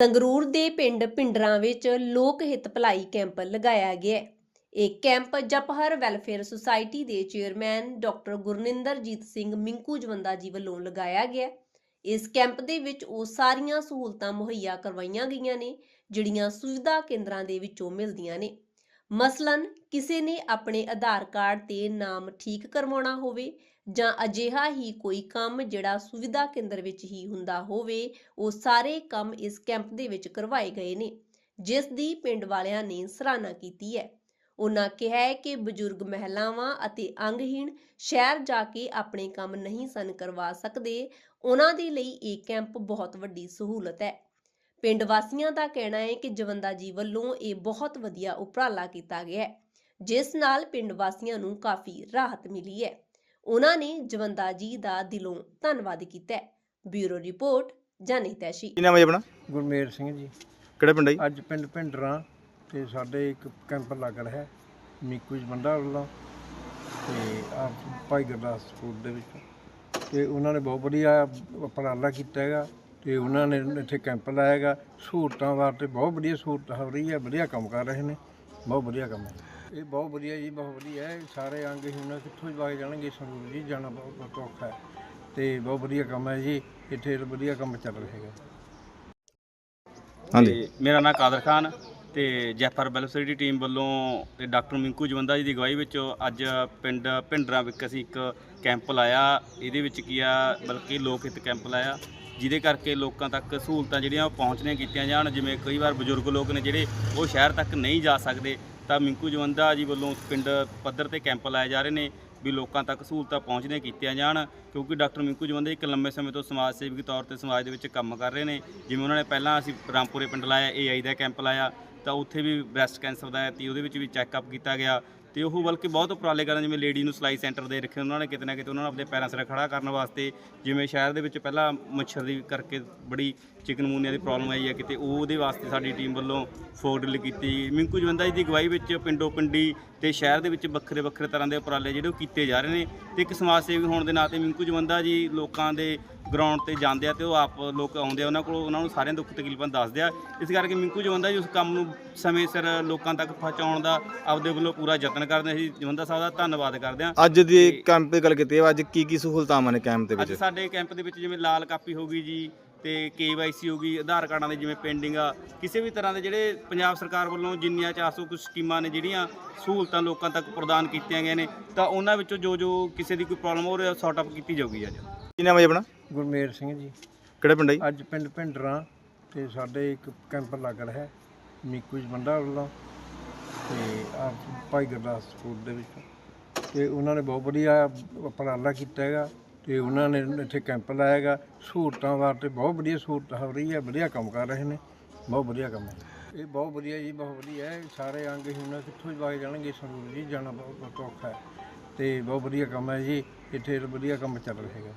ਸੰਗਰੂਰ ਦੇ ਪਿੰਡ ਪਿੰਡਰਾਂ ਵਿੱਚ ਲੋਕ ਹਿੱਤ ਭਲਾਈ ਕੈਂਪ ਲਗਾਇਆ ਗਿਆ ਇਹ ਕੈਂਪ ਜਪਹਰ ਵੈਲਫੇਅਰ ਸੁਸਾਇਟੀ ਦੇ ਚੇਅਰਮੈਨ ਡਾਕਟਰ ਗੁਰਨਿੰਦਰਜੀਤ ਸਿੰਘ ਮਿੰਕੂ ਜਵੰਦਾ ਜੀ ਵੱਲੋਂ ਲਗਾਇਆ ਗਿਆ ਇਸ ਕੈਂਪ ਦੇ ਵਿੱਚ ਉਹ ਸਾਰੀਆਂ ਸਹੂਲਤਾਂ ਮੁਹੱਈਆ ਕਰਵਾਈਆਂ ਗਈਆਂ ਨੇ, ਜਿਹੜੀਆਂ ਸੁਵਿਧਾ ਕੇਂਦਰਾਂ ਦੇ ਵਿੱਚੋਂ ਮਿਲਦੀਆਂ ਨੇ। ਮਸਲਨ, ਕਿਸੇ ਨੇ ਆਪਣੇ ਆਧਾਰ ਕਾਰਡ ਤੇ ਨਾਮ ਠੀਕ ਕਰਵਾਉਣਾ ਹੋਵੇ ਜਾਂ ਅਜਿਹਾ ਹੀ ਕੋਈ ਕੰਮ ਜਿਹੜਾ ਸੁਵਿਧਾ ਕੇਂਦਰ ਵਿੱਚ ਹੀ ਹੁੰਦਾ ਹੋਵੇ, ਉਹ ਸਾਰੇ ਕੰਮ ਇਸ ਕੈਂਪ ਦੇ ਵਿੱਚ ਕਰਵਾਏ ਗਏ ਨੇ, ਜਿਸ ਦੀ ਪਿੰਡ ਵਾਲਿਆਂ ਨੇ ਸਰਾਹਨਾ ਕੀਤੀ ਹੈ। ਉਹਨਾਂ ਕਿਹਾ ਹੈ ਕਿ ਬਜ਼ੁਰਗ ਮਹਿਲਾਵਾਂ ਅਤੇ ਅੰਗਹੀਣ ਸ਼ਹਿਰ ਜਾ ਕੇ ਆਪਣੇ ਕੰਮ ਨਹੀਂ ਸਨ ਕਰਵਾ ਸਕਦੇ ਉਹਨਾਂ ਦੇ ਲਈ ਇਹ ਕੈਂਪ ਬਹੁਤ ਵੱਡੀ ਸਹੂਲਤ ਹੈ। ਪਿੰਡ ਵਾਸੀਆਂ ਦਾ ਕਹਿਣਾ ਹੈ ਕਿ ਜਵੰਦਾ ਜੀ ਵੱਲੋਂ ਇਹ ਬਹੁਤ ਵਧੀਆ ਉਪਰਾਲਾ ਕੀਤਾ ਗਿਆ ਹੈ, ਜਿਸ ਨਾਲ ਪਿੰਡ ਵਾਸੀਆਂ ਨੂੰ ਕਾਫੀ ਰਾਹਤ ਮਿਲੀ ਹੈ। ਉਹਨਾਂ ਨੇ ਜਵੰਦਾ ਜੀ ਦਾ ਦਿਲੋਂ ਧੰਨਵਾਦ ਕੀਤਾ ਹੈ। ਬਿਊਰੋ ਰਿਪੋਰਟ ਜਾਨੀ ਤੈਸ਼ੀ। ਕੀ ਨਾਮ ਹੈ ਜੀ ਆਪਣਾ? ਗੁਰਮੇਰ ਸਿੰਘ ਜੀ। ਕਿਹੜਾ ਪਿੰਡ ਹੈ ਜੀ? ਅੱਜ ਪਿੰਡ ਭਿੰਡਰਾਂ ਤੇ ਸਾਡੇ ਇੱਕ ਕੈਂਪ ਲੱਗ ਰਿਹਾ ਹੈ ਮੀਕੂ ਜੀ ਬੰਦਾ ਵੱਲੋਂ। ਤੇ ਆ ਭਾਈ ਗੁਰਦਾਸ ਸਕੂਲ ਦੇ ਵਿੱਚ। ਤੇ ਉਹਨਾਂ ਨੇ ਬਹੁਤ ਵਧੀਆ ਉਪਰਾਲਾ ਕੀਤਾ ਹੈਗਾ ਤੇ ਉਹਨਾਂ ਨੇ ਇੱਥੇ ਕੈਂਪ ਲਾਇਆ ਹੈਗਾ। ਸਹੂਲਤਾਂ ਵਾਸਤੇ ਬਹੁਤ ਵਧੀਆ ਸਹੂਲਤ ਹੋ ਰਹੀ ਹੈ ਵਧੀਆ ਕੰਮ ਕਰ ਰਹੇ ਨੇ ਬਹੁਤ ਵਧੀਆ ਕੰਮ ਹੈ। ਇਹ ਬਹੁਤ ਵਧੀਆ ਜੀ ਬਹੁਤ ਵਧੀਆ ਹੈ। ਸਾਰੇ ਅੰਗ ਹੀ ਉਹਨਾਂ ਕਿੱਥੋਂ ਹੀ ਵਗ ਜਾਣਗੇ ਸੰਗਰੂਰ ਜੀ ਜਾਣਾ ਬਹੁਤ ਬਹੁਤ ਔਖਾ ਹੈ। ਤੇ ਬਹੁਤ ਵਧੀਆ ਕੰਮ ਹੈ ਜੀ ਇੱਥੇ ਵਧੀਆ ਕੰਮ ਚੱਲ ਰਿਹਾ ਹੈਗਾ। ਹਾਂਜੀ। ਮੇਰਾ ਨਾਮ ਕਾਦਰ ਖਾਨ ਤੇ ਜੈਫਰ ਵੈਲਫੇਅਰ ਦੀ ਟੀਮ ਵੱਲੋਂ ਤੇ ਡਾਕਟਰ ਮਿੰਕੂ ਜਵੰਦਾ ਜੀ ਦੀ ਅਗਵਾਈ ਵਿੱਚ ਅੱਜ ਪਿੰਡ ਭਿੰਡਰਾਂ ਵਿੱਚ ਅਸੀਂ ਇੱਕ ਕੈਂਪ ਲਾਇਆ। ਇਹਦੇ ਵਿੱਚ ਕੀ ਆ ਬਲਕਿ ਲੋਕ ਹਿੱਤ ਕੈਂਪ ਲਾਇਆ ਜਿਹਦੇ ਕਰਕੇ ਲੋਕਾਂ ਤੱਕ ਸਹੂਲਤਾਂ ਜਿਹੜੀਆਂ ਉਹ ਪਹੁੰਚਣੀਆਂ ਕੀਤੀਆਂ ਜਾਣ। ਜਿਵੇਂ ਕਈ ਵਾਰ ਬਜ਼ੁਰਗ ਲੋਕ ਨੇ ਜਿਹੜੇ ਉਹ ਸ਼ਹਿਰ ਤੱਕ ਨਹੀਂ ਜਾ ਸਕਦੇ। ਤਾਂ ਮਿੰਕੂ ਜਵੰਦਾ ਜੀ ਵੱਲੋਂ ਪਿੰਡ ਪੱਧਰ ਤੇ ਕੈਂਪ ਲਾਏ ਜਾ ਰਹੇ ਨੇ ਵੀ ਲੋਕਾਂ ਤੱਕ ਸਹੂਲਤਾਂ ਪਹੁੰਚਦੀਆਂ ਕੀਤੀਆਂ ਜਾਣ, ਕਿਉਂਕਿ ਡਾਕਟਰ ਮਿੰਕੂ ਜਵੰਦਾ ਇੱਕ ਲੰਬੇ ਸਮੇਂ ਤੋਂ ਸਮਾਜ ਸੇਵੀ ਤੌਰ ਤੇ ਸਮਾਜ ਦੇ ਵਿੱਚ ਕੰਮ ਕਰ ਰਹੇ ਨੇ। ਜਿਵੇਂ ਉਹਨਾਂ ਨੇ ਪਹਿਲਾਂ ਅਸੀਂ ਰਾਮਪੁਰੇ ਪਿੰਡ ਲਾਇਆ, ਏਆਈ ਦਾ ਕੈਂਪ ਲਾਇਆ, ਤਾਂ ਉੱਥੇ ਵੀ ਬ੍ਰੈਸਟ ਕੈਂਸਰ ਦਾ ਤੇ ਉਹਦੇ ਵਿੱਚ ਵੀ ਚੈੱਕਅਪ ਕੀਤਾ ਗਿਆ। ਤੇ ਉਹ ਬਲਕਿ ਬਹੁਤ ਉਪਰਾਲੇ ਕਰਨ, ਜਿਵੇਂ ਲੇਡੀ ਨੂੰ ਸਿਲਾਈ ਸੈਂਟਰ ਦੇ ਰੱਖੇ ਉਹਨਾਂ ਨੇ, ਕਿਤੇ ਨਾ ਕਿਤੇ ਉਹਨਾਂ ਨੂੰ ਆਪਣੇ ਪੈਰਾਂ ਸਿਰ ਖੜਾ ਕਰਨ ਵਾਸਤੇ, ਜਿਵੇਂ ਸ਼ਹਿਰ ਦੇ ਵਿੱਚ ਪਹਿਲਾਂ ਮੱਛਰ ਦੀ ਕਰਕੇ ਬੜੀ ਚਿਕਨਮੂਨੀਆ ਦੀ ਪ੍ਰੋਬਲਮ ਆਈ ਹੈ ਕਿਤੇ ਉਹ ਉਹਦੇ ਵਾਸਤੇ ਸਾਡੀ ਟੀਮ ਵੱਲੋਂ ਫੋਕ ਡਿਲ ਕੀਤੀ। ਮਿੰਕੂ ਜਵੰਦਾ ਜੀ ਦੀ ਅਗਵਾਈ ਵਿੱਚ ਪਿੰਡੋ ਪਿੰਡੀ ਤੇ ਸ਼ਹਿਰ ਦੇ ਵਿੱਚ ਵੱਖਰੇ ਵੱਖਰੇ ਤਰ੍ਹਾਂ ਦੇ ਉਪਰਾਲੇ ਜਿਹੜੇ ਉਹ ਕੀਤੇ ਜਾ ਰਹੇ ਨੇ ਤੇ ਇੱਕ ਸਮਾਜ ਸੇਵੀ ਹੋਣ ਦੇ ਨਾਤੇ ਮਿੰਕੂ ਜਵੰਦਾ ਜੀ ਲੋਕਾਂ ਦੇ ਗਰਾਊਂਡ ਤੇ ਜਾਂਦੇ ਆ ਤੇ ਉਹ ਆਪ ਲੋਕ ਆਉਂਦੇ ਆ ਉਹਨਾਂ ਕੋਲ ਉਹਨਾਂ ਨੂੰ ਸਾਰਿਆਂ ਦੁੱਖ ਤਕਲੀਫਾਂ ਦੱਸਦੇ ਆ। ਇਸ ਕਰਕੇ ਮਿੰਕੂ ਜਵੰਦਾ ਜੀ ਉਸ ਕੰਮ ਨੂੰ ਸਮੇਂ ਸਿਰ ਲੋਕਾਂ ਤੱਕ ਪਹੁੰਚਾਉਣ ਦਾ ਆਪਦੇ ਵੱਲੋਂ ਪੂਰਾ ਯਤਨ ਕਰਦੇ ਆ। ਅਸੀਂ ਜਵੰਦਾ ਸਾਹਿਬ ਦਾ ਧੰਨਵਾਦ ਕਰਦੇ ਆ। ਅੱਜ ਦੀ ਕੈਂਪ ਦੀ ਗੱਲ ਕੀਤੀ ਹੈ ਅੱਜ ਕੀ ਕੀ ਸਹੂਲਤਾਂ ਨੇ ਕੈਂਪ ਦੇ ਅੱਜ ਵਿੱਚ ਸਾਡੇ ਕੈਂਪ ਦੇ ਵਿੱਚ ਜਿਵੇਂ ਲਾਲ ਕਾਪੀ ਹੋ ਗਈ ਜੀ ਤੇ ਕੇਵਾਈਸੀ ਹੋ ਗਈ ਆਧਾਰ ਕਾਰਡਾਂ ਦੇ ਜਿਵੇਂ ਪੈਂਡਿੰਗ ਆ ਕਿਸੇ ਵੀ ਤਰ੍ਹਾਂ ਦੇ ਜਿਹੜੇ ਪੰਜਾਬ ਸਰਕਾਰ ਵੱਲੋਂ ਜਿੰਨੀਆਂ 400 ਕੁਝ ਸਕੀਮਾਂ ਨੇ ਜਿਹੜੀਆਂ ਸਹੂਲਤਾਂ ਲੋਕਾਂ ਤੱਕ ਪ੍ਰਦਾਨ ਕੀਤੀਆਂ ਗਈਆਂ ਨੇ ਤਾਂ ਉਹਨਾਂ ਵਿੱਚੋਂ ਜੋ ਜੋ ਕਿਸੇ ਦੀ ਕੋਈ ਪ੍ਰੋਬਲਮ ਹੋ ਰਹੀ ਹੈ ਸੌਟ ਅਪ ਕੀਤੀ ਜਾਊਗੀ ਅੱਜ। ਕੀ ਨਾਮ ਹੈ ਆਪਣਾ? ਗੁਰਮੇਰ ਸਿੰਘ ਜੀ। ਕਿਹੜਾ ਪਿੰਡ ਹੈ ਜੀ? ਅੱਜ ਪਿੰਡ ਭਿੰਡਰਾਂ ਤੇ ਸਾਡੇ ਇੱਕ ਕੈਂਪ ਲੱਗ ਰਿਹਾ ਹੈ ਬੰਦਾ ਵੱਲੋਂ ਤੇ ਆ ਭਾਈ ਗੁਰਦਾਸ ਸਕੂਲ ਦੇ ਵਿੱਚ। ਤੇ ਉਹਨਾਂ ਨੇ ਬਹੁਤ ਵਧੀਆ ਉਪਰਾਲਾ ਕੀਤਾ ਹੈਗਾ। ਤੇ ਉਹਨਾਂ ਨੇ ਇੱਥੇ ਕੈਂਪ ਲਾਇਆ ਹੈਗਾ। ਸਹੂਲਤਾਂ ਵਾਸਤੇ ਬਹੁਤ ਵਧੀਆ ਸਹੂਲਤ ਹੋ ਰਹੀ ਹੈ, ਵਧੀਆ ਕੰਮ ਕਰ ਰਹੇ ਨੇ। ਬਹੁਤ ਵਧੀਆ ਕੰਮ ਹੈ। ਇਹ ਬਹੁਤ ਵਧੀਆ ਜੀ, ਬਹੁਤ ਵਧੀਆ ਹੈ। ਸਾਰੇ ਅੰਗ ਹੀ, ਉਹਨਾਂ ਕਿੱਥੋਂ ਹੀ ਵਗ ਜਾਣਗੇ, ਸੰਗਰੂਰ ਜੀ ਜਾਣਾ ਬਹੁਤ ਬਹੁਤ ਔਖਾ ਹੈ। ਤੇ ਬਹੁਤ ਵਧੀਆ ਕੰਮ ਹੈ ਜੀ, ਇੱਥੇ ਵਧੀਆ ਕੰਮ ਚੱਲ ਰਿਹਾ ਹੈਗਾ।